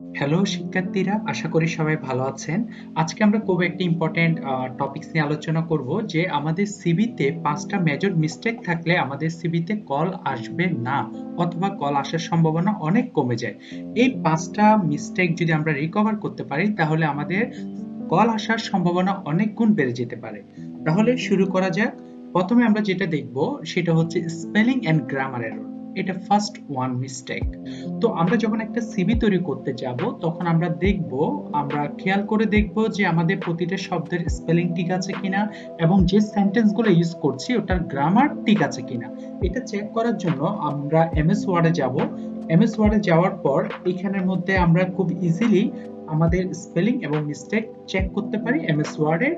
Hello শিক্ষার্থীরা, আশা করি সবাই ভালো আছেন। আজকে আমরা খুব একটি ইম্পর্টেন্ট টপিকস নিয়ে আলোচনা করব যে আমাদের সিভিতে পাঁচটা মেজর মিস্টেক থাকলে আমাদের সিভিতে কল আসবে না অথবা কল আসার সম্ভাবনা অনেক কমে যায়। এই পাঁচটা মিস্টেক যদি আমরা রিকভার করতে পারি, তাহলে আমাদের কল আসার সম্ভাবনা অনেক গুণ বেড়ে যেতে পারে। তাহলে শুরু করা যাক। প্রথমে আমরা যেটা দেখব, সেটা হচ্ছে স্পেলিং এন্ড গ্রামার এরর এটা ফার্স্ট ওয়ান মিস্টেক তো আমরা যখন একটা সিভি তৈরি করতে যাব, তখন আমরা দেখব, আমরা খেয়াল করে দেখব যে আমাদের প্রতিটা শব্দের স্পেলিং ঠিক আছে কিনা এবং যে সেন্টেন্সগুলো ইউজ করছি, ওটার গ্রামার ঠিক আছে কিনা। এটা চেক করার জন্য আমরা এমএস ওয়ার্ডে যাব। এমএস ওয়ার্ডে যাওয়ার পর এখানের মধ্যে আমরা খুব ইজিলি আমাদের স্পেলিং এবং মিস্টেক চেক করতে পারি এমএস ওয়ার্ডের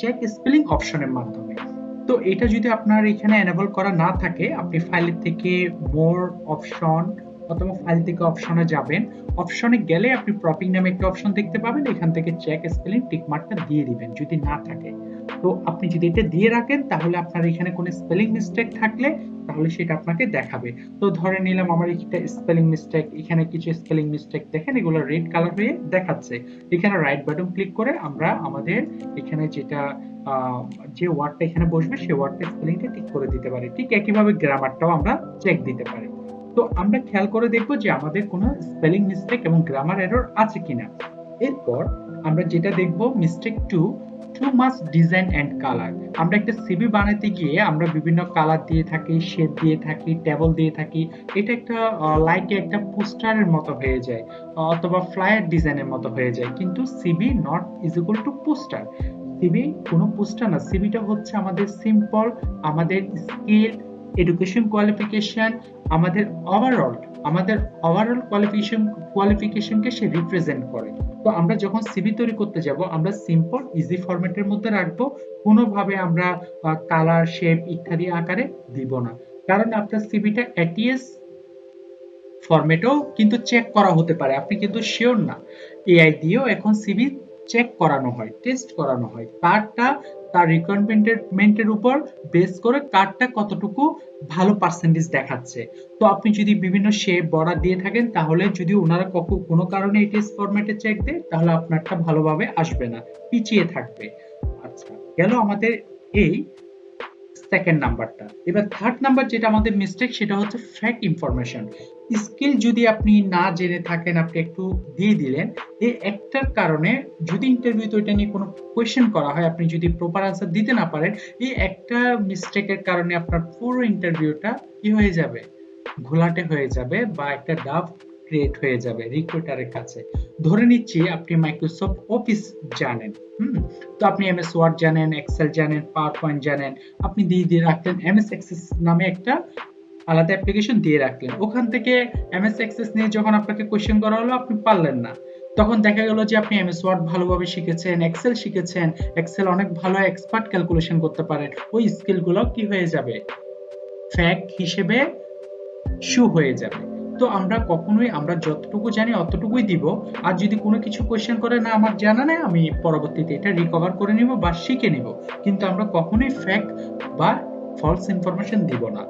চেক স্পেলিং অপশনের মাধ্যমে। তো এটা যদি আপনার এখানে এনেবল করা না থাকে, আপনি ফাইলের থেকে মোর অপশন অথবা ফাইল থেকে অপশনে যাবেন। অপশনে গেলে আপনি প্রপিং নামে একটা অপশন দেখতে পাবেন। এখান থেকে চেক স্পেলিং টিক মার্কটা দিয়ে দিবেন, যদি না থাকে। তো আপনি যদি এটা দিয়ে রাখেন, তাহলে আপনার এখানে কোনো স্পেলিং মিস্টেক থাকলে তাহলে সেটা আপনাকে দেখাবে। তো ধরে নিলাম আমার একটা স্পেলিং মিস্টেক এখানে কিছু স্পেলিং মিস্টেক দেখেন, এগুলো রেড কালার হয়ে দেখাচ্ছে। এখানে রাইট বাটন ক্লিক করে আমরা আমাদের এখানে যেটা যে ওয়ার্ডটা এখানে বসবে সেই ওয়ার্ডটা স্পেলিংটা ঠিক করে দিতে পারি। ঠিক একইভাবে গ্রামারটাও আমরা চেক দিতে পারি। তো আমরা খেয়াল করে দেখব যে আমাদের কোনো স্পেলিং মিস্টেক এবং গ্রামার এরর আছে কিনা। এরপর আমরা যেটা দেখব mistake two too much design and colour আমরা একটা সিভি বানাতে গিয়ে আমরা বিভিন্ন কালার দিয়ে থাকি শেপ দিয়ে থাকি টেবল দিয়ে থাকি। এটা একটা লাইকে একটা পোস্টারের মতো হয়ে যায় অথবা ফ্লায়ার ডিজাইনের মতো হয়ে যায়। কিন্তু CV not is equal to poster CV কোনো পোস্টার না। সিবিটা হচ্ছে আমাদের সিম্পল আমাদের স্কিল এডুকেশন কোয়ালিফিকেশন আমাদের ওভারঅল আমাদের ওভারঅল কোয়ালিফিকেশন কোয়ালিফিকেশনকে সে রিপ্রেজেন্ট করে। তো আমরা যখন সিভি তৈরি করতে যাব, আমরা সিম্পল ইজি ফরম্যাটের মধ্যে রাখব। কোনোভাবে আমরা কালার শেপ ইত্যাদি আকারে দিব না। কারণ আপনার সিভিটা এটিএস ফরম্যাটেও কিন্তু চেক করা হতে পারে। আপনি কিন্তু শিওর না। এআই দিয়েও এখন সিভি চেক করানো হয় টেস্ট করানো হয়। কার্ডটা তার রিকোয়ারমেন্টের উপর বেস করে কার্ডটা কতটুকু ভালো পার্সেন্টেজ দেখাচ্ছে। তো আপনি যদি বিভিন্ন শেপ বর্ডার দিয়ে থাকেন, তাহলে যদি ওনারা কোনো কারণে এই টেস্ট ফরম্যাটে চেক দেয়, তাহলে আপনারটা ভালোভাবে আসবে না, পিছিয়ে থাকবে। আচ্ছা গেল আমাদের এই সেকেন্ড নাম্বারটা এবার থার্ড নাম্বার যেটা আমাদের মিস্টেক সেটা হচ্ছে ফ্যাক ইনফরমেশন স্কিল যদি আপনি না জেনে থাকেন, আপনি একটু দিয়ে দিলেন এই একটার কারণে যদি ইন্টারভিউতে ওইটা নিয়ে কোনো কোয়েশ্চেন করা হয়, আপনি যদি প্রপার আনসার দিতে না পারেন এই একটা মিস্টেকের কারণে আপনার পুরো ইন্টারভিউটা কি হয়ে যাবে? ঘোলাটে হয়ে যাবে বা একটা ডাব ক্রিয়েট হয়ে যাবে রিক্রুটারের কাছে। ধরে নিচ্ছি আপনি মাইক্রোসফট অফিস জানেন, হুম? তো আপনি এমএস ওয়ার্ড জানেন এক্সেল জানেন পাওয়ার পয়েন্ট জানেন, আপনি দিয়ে দিয়ে রাখলেন এমএস এক্সেস নামে একটা আলাদা অ্যাপ্লিকেশন দিয়ে রাখলেন। ওখান থেকে এমএস এক্সেস নিয়ে যখন আপনাকে কোশ্চেন করা হলো, আপনি পারলেন না। তখন দেখা গেল যে আপনি এমএস ওয়ার্ড ভালোভাবে শিখেছেন এক্সেল শিখেছেন এক্সেল অনেক ভালো এক্সপার্ট ক্যালকুলেশন করতে পারেন। ওই স্কিলগুলো কি হয়ে যাবে? ফ্যাক্ট হিসেবে শু হয়ে যাবে। তো আমরা কখনোই, আমরা যতটুকু জানি অতটুকুই দিব। আর যদি কোনো কিছু কোয়েশ্চেন করে, না, আমার জানা নেই, আমি পরবর্তীতে এটা রিকভার করে নিব বা শিখে নিব। কিন্তু আমরা কখনোই ফ্যাক্ট বা ফলস ইনফরমেশন দিব না।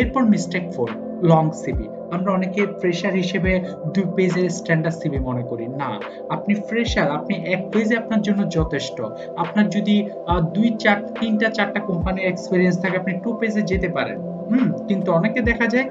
এরপর মিস্টেক ফোর লং সিবি আমরা অনেকে ফ্রেশার হিসেবে দুই পেজের স্ট্যান্ডার্ড সিবি মনে করি। না, আপনি ফ্রেশার আপনি এক পেজে আপনার জন্য যথেষ্ট। আপনার যদি দুই, চার, তিনটা, চারটা কোম্পানির এক্সপিরিয়েন্স থাকে, আপনি টু পেজে যেতে পারেন। হুম, কিন্তু অনেকে দেখা যায়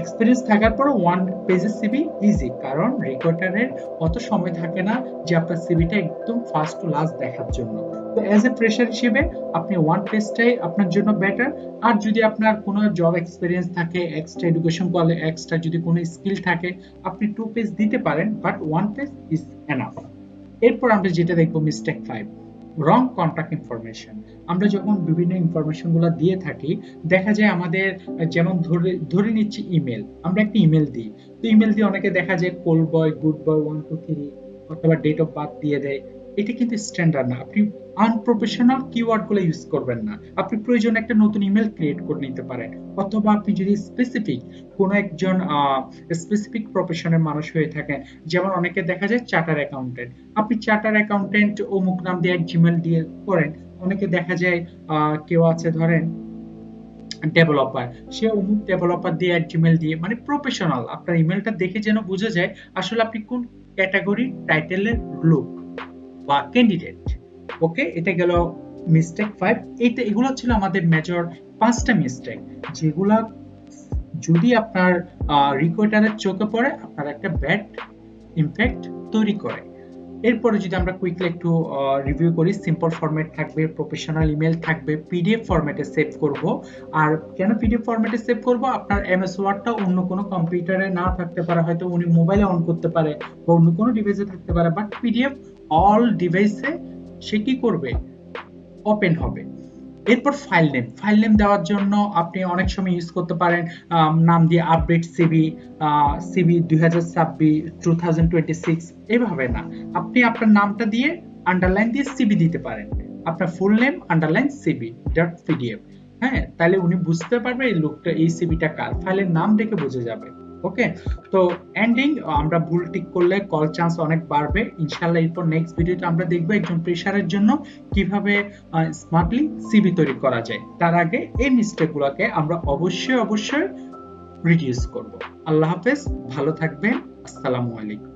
এক্সপিরিয়েন্স থাকার পর ওয়ান পেজের সিবি ইজি কারণ রিক্রুটারের অত সময় থাকে না যে আপনার সিবিটা একদম ফার্স্ট টু লাস্ট দেখার জন্য। তো অ্যাজ এ ফ্রেশার হিসেবে আপনি ওয়ান পেজটাই আপনার জন্য বেটার আর যদি আপনার কোনো জব এক্সপিরিয়েন্স থাকে এক্সট্রা এডুকেশন কোয়ালি এক্সট্রা যদি কোনো স্কিল থাকে, আপনি টু পেজ দিতে পারেন but one page is enough এরপর আমরা যেটা দেখব mistake five wrong contact information আমরা যখন বিভিন্ন ইনফরমেশনগুলো দিয়ে থাকি, দেখা যায় আমাদের যেমন ধরে ধরে নিচ্ছি ইমেল আমরা একটা ইমেল দিই। তো ইমেল দিয়ে অনেকে দেখা যায় cold boy good boy one two three অথবা ডেট অফ বার্থ দিয়ে দেয়। এটা কিন্তু স্ট্যান্ডার্ড না। আপনি আনপ্রফেশনাল কিওয়ার্ডগুলো ইউজ করবেন না। আপনি প্রয়োজন একটা নতুন ইমেল ক্রিয়েট করে নিতে পারেন। অথবা আপনি যদি স্পেসিফিক কোন একজন স্পেসিফিক প্রফেশনের মানুষ হয়ে থাকেন, যেমন অনেকে দেখা যায় চার্টার অ্যাকাউন্টেন্ট আপনি চার্টার অ্যাকাউন্টেন্ট অমুক নাম দিয়ে জিমেল দিয়ে করেন। অনেকে দেখা যায় কেউ আছে ধরেন ডেভেলপার সে অমুক ডেভেলপার দিয়ে অ্যাট জিমেল দিয়ে মানে প্রফেশনাল আপনার ইমেলটা দেখে যেন বোঝা যায় আসলে আপনি কোন ক্যাটাগরি টাইটেলের লোক বা ক্যান্ডিডেট ওকে, এটা গেল মিস্টেক ফাইভ এইটা, এগুলো ছিল আমাদের মেজর পাঁচটা মিস্টেক যেগুলা যদি আপনার রিকোয়েটারের চোখে পড়ে, আপনার একটা ব্যাড ইমপ্যাক্ট তৈরি করে। এরপরে যদি আমরা কুইকলি একটু রিভিউ করি সিম্পল ফরম্যাট থাকবে প্রফেশনাল ইমেল থাকবে পিডিএফ ফরম্যাটে সেভ করব। আর কেন পিডিএফ ফরম্যাটে সেভ করব? আপনার এমএস ওয়ার্ডটা অন্য কোনো কম্পিউটারে না থাকতে পারে, হয়তো উনি মোবাইলে অন করতে পারে, বা অন্য কোনো ডিভাইসে থাকতে পারে বাট পিডিএফ অল ডিভাইসে সে কি করবে? ওপেন হবে। এরপর ফাইল নেম ফাইল নেম দেওয়ার জন্য আপনি অনেক সময় ইউজ করতে পারেন নাম দিয়ে আপডেট সিবি সিবি দুই হাজার ছাব্বিশ টু থাউজেন্ড টোয়েন্টি সিক্স এইভাবে না। আপনি আপনার নামটা দিয়ে আন্ডারলাইন দিয়ে সিবি দিতে পারেন। আপনার full name underline CV dot PDF হ্যাঁ তাহলে উনি বুঝতে পারবে এই লোকটা, এই সিবিটা কার। ফাইলের নাম দেখে বুঝে যাবে। ওকে তো এন্ডিং আমরা ভুল টিক করলে কল চান্স অনেক বাড়বে। ইনশাল্লাহ এরপর নেক্সট ভিডিওতে আমরা দেখব একজন প্রেশারের জন্য কীভাবে স্মার্টলি সিবি তৈরি করা যায়। তার আগে এই মিস্টেকগুলোকে আমরা অবশ্যই অবশ্যই রিডিউস করব। আল্লাহ হাফেজ, ভালো থাকবেন। আসসালামু আলাইকুম।